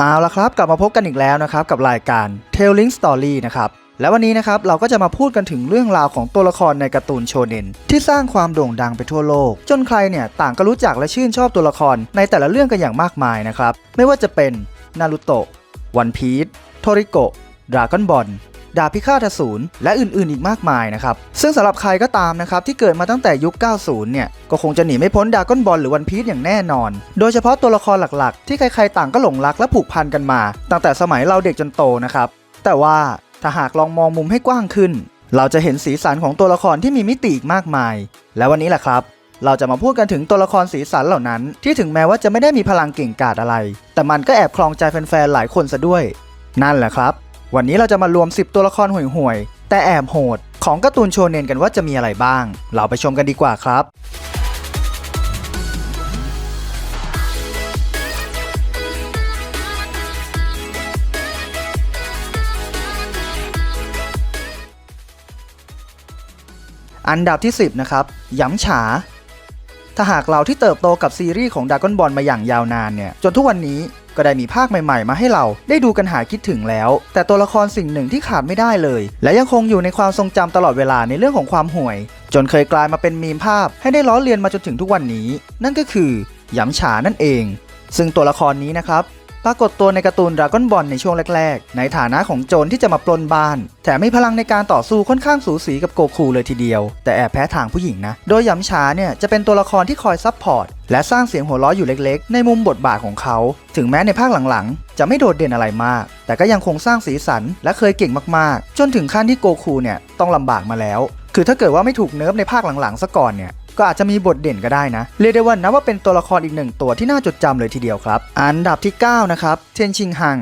เอาละครับกลับมาพบกันอีกแล้วนะครับกับรายการ Telling Story นะครับและวันนี้นะครับเราก็จะมาพูดกันถึงเรื่องราวของตัวละครในการ์ตูนโชเนนที่สร้างความโด่งดังไปทั่วโลก จนใครเนี่ยต่างก็รู้จักและชื่นชอบตัวละครในแต่ละเรื่องกันอย่างมากมายนะครับไม่ว่าจะเป็นนารูโตะวันพีชโทริโกะดราก้อนบอล ดาบพิฆาตอสูรและอื่นๆอีกมากมายนะครับ ซึ่งสำหรับใครก็ตามนะครับที่เกิดมาตั้งแต่ยุค 90 เนี่ย ก็คงจะหนีไม่พ้นดาก้อนบอลหรือวันพีซอย่างแน่นอน โดยเฉพาะตัวละครหลักๆ ที่ใครๆต่างก็หลงรักและผูกพันกันมา ตั้งแต่สมัยเราเด็กจนโตนะครับ แต่ว่าถ้าหากลองมองมุมให้กว้างขึ้น เราจะเห็นสีสันของตัวละครที่มีมิติอีกมากมาย และวันนี้แหละครับเราจะมาพูดกันถึงตัวละครสีสันเหล่านั้น ที่ถึงแม้ว่าจะไม่ได้มีพลังเก่งกาจอะไร แต่มันก็แอบคลองใจแฟนๆหลายคนซะด้วย นั่นแหละครับ วันนี้เราจะมารวม 10 ตัวละครห่วยๆ แต่แอบโหด ของการ์ตูนโชเนนกันว่าจะมีอะไรบ้าง เราไปชมกันดีกว่าครับอันดับที่ 10 นะครับหยำฉา ถ้าหากเราที่เติบโตกับซีรีส์ของด r a ก้อนบอลมาอย่างยาวนานเนี่ย จนทุกวันนี้ ก็ได้มีภาคใหม่ๆ มาให้เราได้ดูกันหาคิดถึงแล้ว แต่ตัวละครสิ่งหนึ่งที่ขาดไม่ได้เลย และยังคงอยู่ในความทรงจำตลอดเวลาในเรื่องของความห่วย จนเคยกลายมาเป็นมีมภาพ ให้ได้ล้อเลียนมาจนถึงทุกวันนี้ นั่นก็คือหยำฉานั่นเอง ซึ่งตัวละครนี้นะครับ รากฏตัวในการ์ตูนดราก้อนบอลในช่วงแรกๆ ในฐานะของโจรที่จะมาปล้นบ้าน แถมมีพลังในการต่อสู้ค่อนข้างสูสีกับโกคูเลยทีเดียว แต่แอบแพ้ทางผู้หญิงนะ โดยยำช้าเนี่ยจะเป็นตัวละครที่คอยซับพอร์ตและสร้างเสียงหัวเราะอยู่เล็กๆ ในมุมบทบาทของเขา ถึงแม้ในภาคหลังๆ จะไม่โดดเด่นอะไรมาก แต่ก็ยังคงสร้างสีสันและเคยเก่งมากๆ จนถึงขั้นที่โกคูเนี่ยต้องลำบากมาแล้ว คือถ้าเกิดว่าไม่ถูกเนิร์ฟในภาคหลังๆซะก่อนเนี่ย ก็อาจจะมีบทเด่นก็ได้นะ เรียกได้ว่านับว่าเป็นตัวละครอีกหนึ่งตัวที่น่าจดจำเลยทีเดียวครับ อันดับที่ 9 นะครับ เทียนชิงฮัง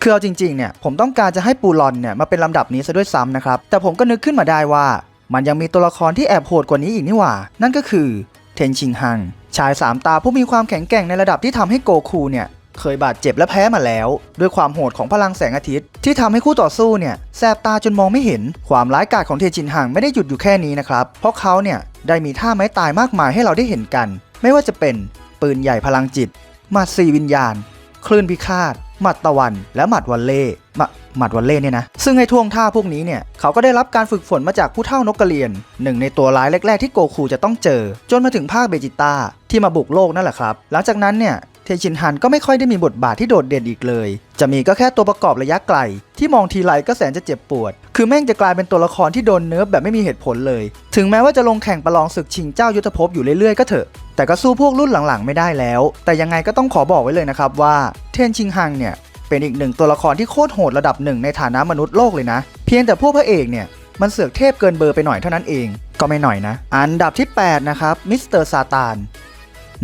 คือเอาจริงๆเนี่ยผมต้องการจะให้ปูลอนเนี่ยมาเป็นลำดับนี้ซะด้วยซ้ำนะครับ แต่ผมก็นึกขึ้นมาได้ว่า มันยังมีตัวละครที่แอบโหดกว่านี้อีกนี่หว่า นั่นก็คือเทนชิงฮังชายสามตาผู้มีความแข็งแกร่งในระดับที่ทำให้โกคูเนี่ย เคยบาดเจ็บและแพ้มาแล้ว ด้วยความโหดของพลังแสงอาทิตย์ ที่ทำให้คู่ต่อสู้เนี่ยแสบตาจนมองไม่เห็น ความร้ายกาจของเทจินหังไม่ได้หยุดอยู่แค่นี้นะครับ เพราะเขาเนี่ยได้มีท่าไม้ตายมากมายให้เราได้เห็นกัน ไม่ว่าจะเป็นปืนใหญ่พลังจิตหมัดสี่วิญญาณ คลื่นพิฆาตหมัดตะวัน และหมัดวันเล่มหมัดวันเล่เนี่ยนะ ซึ่งไอ้ท่วงท่าพวกนี้เนี่ย เขาก็ได้รับการฝึกฝนมาจากผู้เท่านกกระเรียน หนึ่งในตัวร้ายแรก ๆ ที่โกคูจะต้องเจอ จนมาถึงภาคเบจิต้าที่มาบุกโลกนั่นแหละครับ หลังจากนั้นเนี่ย เทชินฮันก็ไม่ค่อยได้มีบทบาทที่โดดเด่นอีกเลย จะมีก็แค่ตัวประกอบระยะไกล ที่มองทีไรก็แสนจะเจ็บปวด คือแม่งจะกลายเป็นตัวละครที่โดนเนิร์ฟแบบไม่มีเหตุผลเลย ถึงแม้ว่าจะลงแข่งประลองศึกชิงเจ้ายุทธภพอยู่เรื่อยๆก็เถอะแต่ก็สู้พวกรุ่นหลังๆไม่ได้แล้ว แต่ยังไงก็ต้องขอบอกไว้เลยนะครับว่าเทนชิงฮังเนี่ยเป็นอีกหนึ่งตัวละครที่โคตรโหดระดับหนึ่งในฐานะมนุษย์โลกเลยนะ เพียงแต่พวกพระเอกเนี่ยมันเสือกเทพเกินเบอร์ไปหน่อยเท่านั้นเอง ก็ไม่หน่อยนะ อันดับที่ 8 นะครับมิสเตอร์ซาตาน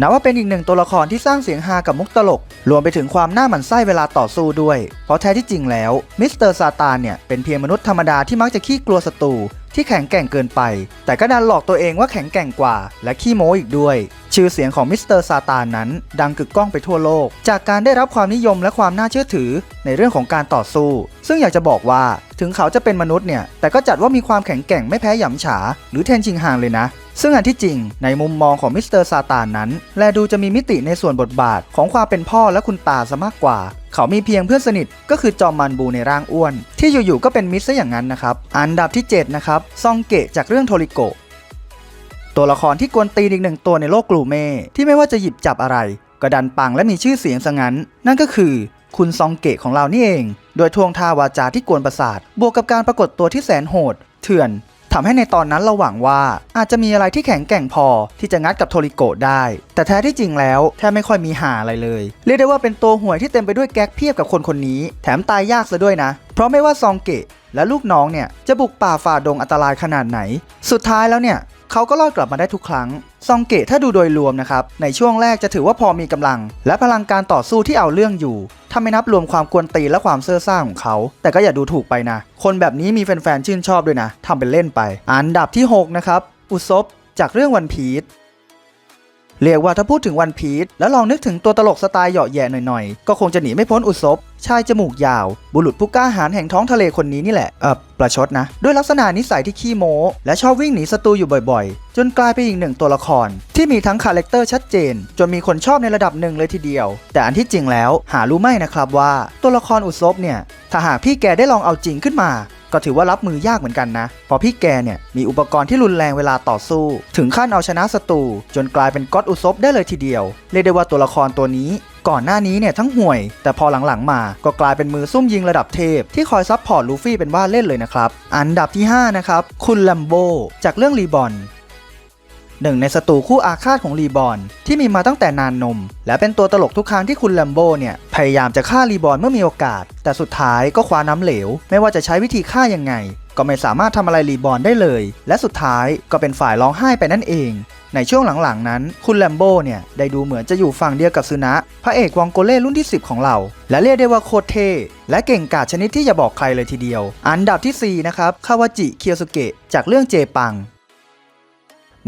นับว่าเป็นอีกหนึ่งตัวละครที่สร้างเสียงฮากับมุกตลก รวมไปถึงความหน้าหมันไส้เวลาต่อสู้ด้วย เพราะแท้ที่จริงแล้วมิสเตอร์ซาตานเนี่ยเป็นเพียงมนุษย์ธรรมดาที่มักจะขี้กลัวศัตรูที่แข็งแกร่งเกินไป แต่ก็ดันหลอกตัวเองว่าแข็งแกร่งกว่า และขี้โม้อีกด้วย ชื่อเสียงของมิสเตอร์ซาตานนั้น ดังกึกก้องไปทั่วโลก จากการได้รับความนิยมและความน่าเชื่อถือในเรื่องของการต่อสู้ ซึ่งอยากจะบอกว่าถึงเขาจะเป็นมนุษย์เนี่ย แต่ก็จัดว่ามีความแข็งแกร่งไม่แพ้หยำฉา หรือเทนชิงฮางเลยนะซึ่งอันที่จริงในมุมมองของมิสเตอร์ซาตานนั้น แลดูจะมีมิติในส่วนบทบาทของความเป็นพ่อและคุณตาซะมากกว่า เขามีเพียงเพื่อนสนิทก็คือจอมมันบูในร่างอ้วน ที่อยู่ๆก็เป็นมิตรซะอย่างนั้นนะครับ อันดับที่ 7 นะครับซองเกะจากเรื่องโทริโกะตัวละครที่กวนตีนอีกหนึ่งตัวในโลกกลูเม่ที่ไม่ว่าจะหยิบจับอะไร ก็ดันปังและมีชื่อเสียงซะงั้น นั่นก็คือคุณซองเกะของเรานี่เอง โดยทวงท่าวาจาที่กวนประสาท บวกกับการปรากฏตัวที่แสนโหด เถื่อน ทำให้ในตอนนั้นเราหวังว่าอาจจะมีอะไรที่แข็งแกร่งพอที่จะงัดกับโทริโกะได้ แต่แท้ที่จริงแล้วแทบไม่ค่อยมีหาอะไรเลย เรียกได้ว่าเป็นตัวห่วยที่เต็มไปด้วยแก๊กเพียบกับคนคนนี้ แถมตายยากซะด้วยนะ เพราะไม่ว่าซองเกะและลูกน้องเนี่ยจะบุกป่าฝ่าดงอันตรายขนาดไหน สุดท้ายแล้วเนี่ย เขาก็รอดกลับมาได้ทุกครั้ง ซองเกะถ้าดูโดยรวมนะครับ ในช่วงแรกจะถือว่าพอมีกำลัง และพลังการต่อสู้ที่เอาเรื่องอยู่ ถ้าไม่นับรวมความกวนตีและความเซ่อซ่าของเขา แต่ก็อย่าดูถูกไปนะ คนแบบนี้มีแฟนๆชื่นชอบด้วยนะทำเป็นเล่นไป อันดับที่ 6 นะครับ อุซบจากเรื่องวันพีช เรียกว่าถ้าพูดถึงวันพีชแล้วลองนึกถึงตัวตลกสไตล์เหยาะแย่หน่อยๆ ก็คงจะหนีไม่พ้นอุศบชายจมูกยาว บุรุษผู้กล้าหาญแห่งท้องทะเลคนนี้นี่แหละเออประชดนะ ด้วยลักษณะนิสัยที่ขี้โม้ และชอบวิ่งหนีศัตรูอยู่บ่อยๆ จนกลายเป็นอีกหนึ่งตัวละคร ที่มีทั้งคาแรคเตอร์ชัดเจน จนมีคนชอบในระดับหนึ่งเลยทีเดียว แต่อันที่จริงแล้วหารู้ไหมนะครับว่า ตัวละครอุศบเนี่ยถ้าหากพี่แกได้ลองเอาจริงขึ้นมา ก็ถือว่ารับมือยากเหมือนกันนะเพราะพี่แกเนี่ยมีอุปกรณ์ที่รุนแรงเวลาต่อสู้ ถึงขั้นเอาชนะศัตรูจนกลายเป็นก็อดอุซบได้เลยทีเดียว เรียกได้ว่าตัวละครตัวนี้ ก่อนหน้านี้เนี่ยทั้งห่วย แต่พอหลังๆมาก็กลายเป็นมือซุ่มยิงระดับเทพ ที่คอยซับพอร์ตลูฟี่เป็นว่าเล่นเลยนะครับอันดับที่5นะครับคุณลัมโบจากเรื่องรีบอน หนึ่งในศัตรูคู่อาฆาตของรีบอนที่มีมาตั้งแต่นานนม และเป็นตัวตลกทุกครั้งที่คุณแลมโบเนี่ย พยายามจะฆ่ารีบอนเมื่อมีโอกาส แต่สุดท้ายก็คว้าน้ำเหลว ไม่ว่าจะใช้วิธีฆ่ายังไง ก็ไม่สามารถทำอะไรรีบอนได้เลย และสุดท้ายก็เป็นฝ่ายร้องไห้ไปนั่นเองในช่วงหลังๆนั้น คุณแลมโบเนี่ย ได้ดูเหมือนจะอยู่ฝั่งเดียวกับซึนะ พระเอกวองโกเล่รุ่นที่ 10 ของเรา และเรียกได้ว่าโคตรเท่และเก่งกาจชนิดที่จะบอกใครเลยทีเดียว อันดับทีสี่ 4 นะครับ คาวาจิ เคียวสุเกะจากเรื่องเจปัง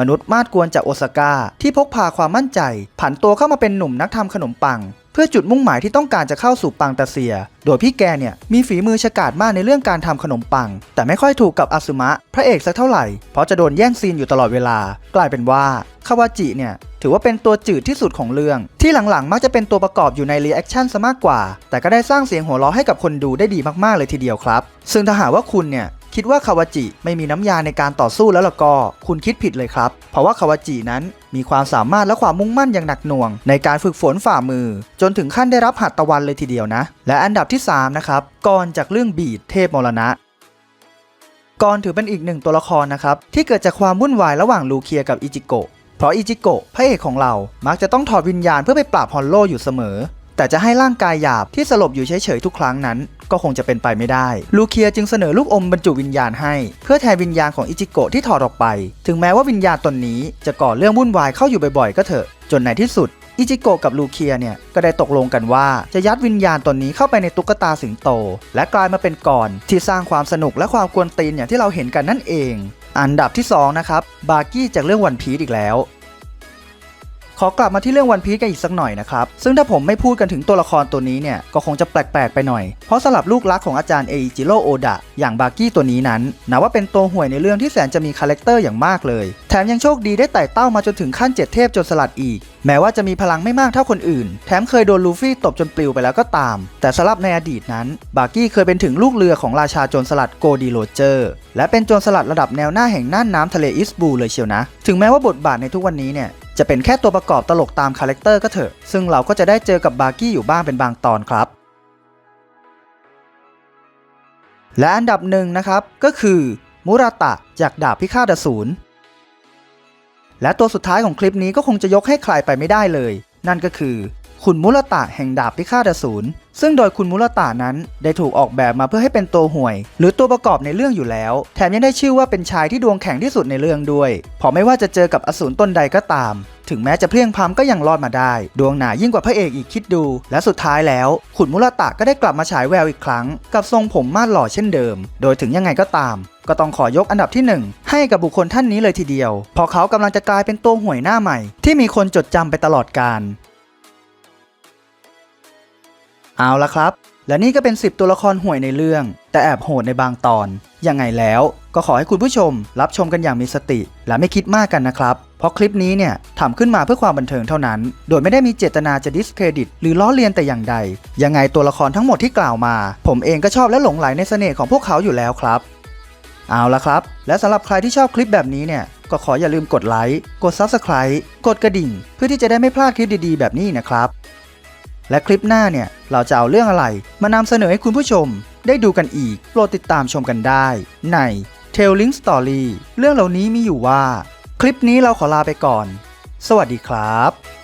มนุษย์มาดกวนจากโอซาก้าที่พกพาความมั่นใจ ผันตัวเข้ามาเป็นหนุ่มนักทำขนมปัง เพื่อจุดมุ่งหมายที่ต้องการจะเข้าสู่ปังตาเซีย โดยพี่แกเนี่ยมีฝีมือฉกาจมากในเรื่องการทำขนมปัง แต่ไม่ค่อยถูกกับอาซึมะ พระเอกสักเท่าไหร่ เพราะจะโดนแย่งซีนอยู่ตลอดเวลา กลายเป็นว่าคาวาจิเนี่ยถือว่าเป็นตัวจืดที่สุดของเรื่อง ที่หลังๆ มักจะเป็นตัวประกอบอยู่ในรีแอคชั่นซะมากกว่า แต่ก็ได้สร้างเสียงหัวเราะให้กับคนดูได้ดีมากๆเลยทีเดียวครับ ซึ่งถ้าหากว่าคุณเนี่ย คิดว่าคาวาจิไม่มีน้ำยาในการต่อสู้แล้วล่ะก็ คุณคิดผิดเลยครับ เพราะว่าคาวาจินั้นมีความสามารถและความมุ่งมั่นอย่างหนักหน่วง ในการฝึกฝนฝ่ามือ จนถึงขั้นได้รับหัตถวันเลยทีเดียวนะ และอันดับที่3นะครับกอรจากเรื่องบีดเทพมรณะกรถือเป็นอีกหนึ่งตัวละครนะครับ ที่เกิดจากความวุ่นวายระหว่างลูเคียกับอิจิโกะเพราะอิจิโกะพระเอกของเรามักจะต้องถอดวิญญาณเพื่อไปปราบฮอลโลอยู่เสมอ แต่จะให้ร่างกายหยาบที่สลบอยู่เฉยๆทุกครั้งนั้น ก็คงจะเป็นไปไม่ได้ ลูเคียจึงเสนอลูกอมบรรจุวิญญาณให้ เพื่อแทนวิญญาณของอิจิโกะที่ถอดออกไป ถึงแม้ว่าวิญญาณตนนี้จะก่อเรื่องวุ่นวายเข้าอยู่บ่อยๆ ก็เถอะ จนในที่สุดอิจิโกะกับลูเคียเนี่ยก็ได้ตกลงกันว่าจะยัดวิญญาณตนนี้เข้าไปในตุ๊กตาสิงโต และกลายมาเป็นกรที่สร้างความสนุกและความกวนตีนอย่างที่เราเห็นกันนั่นเอง อันดับที่สองนะครับบาร์กี้จากเรื่องวันพีซอีกแล้ว ขอกลับมาที่เรื่องวันพี e กันอีกสักหน่อยนะครับ ซึ่งถ้าผมไม่พูดกันถึงตัวละครตัวนี้เนี่ย ก็คงจะแปลกๆไปหน่อย เพราะสำหรับลูกรักของอาจารย์เอจิโร่โอดะอย่างบากี้ตัวนี้นั้นนับว่าเป็นตัวห่วยในเรื่องที่แสนจะมีคาแรคเตอร์อย่างมากเลย แถมยังโชคดีได้ไต่เต้ามาจนถึงขั้นเจ็ดเทพจนสลัดอีก แม้ว่าจะมีพลังไม่มากเท่าคนอื่น แถมเคยโดนลูฟี่ตบจนปลิวไปแล้วก็ตาม แต่สำหรับในอดีตนั้น บากี้เคยเป็นถึงลูกเรือของราชาโจรสลัดโกดีโรเจอร์ และเป็นโจรสลัดระดับแนวหน้าแห่งน่านน้ำทะเลอิสบูเลยเชียวนะ ถึงแม้ว่าบทบาทในทุกวันนี้เนี่ย จะเป็นแค่ตัวประกอบตลกตามคาแรคเตอร์ก็เถอะ ซึ่งเราก็จะได้เจอกับบาร์กี้อยู่บ้างเป็นบางตอนครับ และอันดับหนึ่งนะครับก็คือมูราตะจากดาบพิฆาตอสูรและตัวสุดท้ายของคลิปนี้ก็คงจะยกให้ใครไปไม่ได้เลย นั่นก็คือ คุณมุรตะแห่งดาบพิฆาตอสูรซึ่งโดยคุณมุรตะนั้นได้ถูกออกแบบมาเพื่อให้เป็นตัวห่วย หรือตัวประกอบในเรื่องอยู่แล้ว แถมยังได้ชื่อว่าเป็นชายที่ดวงแข็งที่สุดในเรื่องด้วยพราะไม่ว่าจะเจอกับอสูรตนใดก็ตาม ถึงแม้จะเพลียงพล้ำก็ยังรอดมาได้ ดวงหนายิ่งกว่าพระเอกอีกคิดดู และสุดท้ายแล้ว ขุนมุรตะก็ได้กลับมาฉายแววอีกครั้ง กับทรงผมมาดหล่อเช่นเดิม โดยถึงยังไงก็ตาม ก็ต้องขอยกอันดับที่หนึ่งให้กับบุคคลท่านนี้เลยทีเดียวเพอเขากำลังจะกลายเป็นตัวห่วยหน้าใหม่ ที่มีคนจดจำไปตลอดกาล เอาละครับ และนี่ก็เป็น 10 ตัวละครห่วยในเรื่อง แต่แอบโหดในบางตอน ยังไงแล้วก็ขอให้คุณผู้ชม รับชมกันอย่างมีสติ และไม่คิดมากกันนะครับ เพราะคลิปนี้เนี่ยทำขึ้นมาเพื่อความบันเทิงเท่านั้น โดยไม่ได้มีเจตนาจะดิสเครดิต หรือล้อเลียนแต่อย่างใด ยังไงตัวละครทั้งหมดที่กล่าวมา ผมเองก็ชอบและหลงไหลในเสน่ห์ของพวกเขาอยู่แล้วครับ เอาละครับ และสำหรับใครที่ชอบคลิปแบบนี้เนี่ยก็ขออย่าลืมกดไลค์ กด Subscribe กดกระดิ่ง เพื่อที่จะได้ไม่พลาดคลิปดีๆ แบบนี้นะครับ และคลิปหน้าเนี่ย เราจะเอาเรื่องอะไร มานำเสนอให้คุณผู้ชม ได้ดูกันอีก โปรดติดตามชมกันได้ ใน t a l l i n g Story เรื่องเหล่านี้มีอยู่ว่า คลิปนี้เราขอลาไปก่อน สวัสดีครับ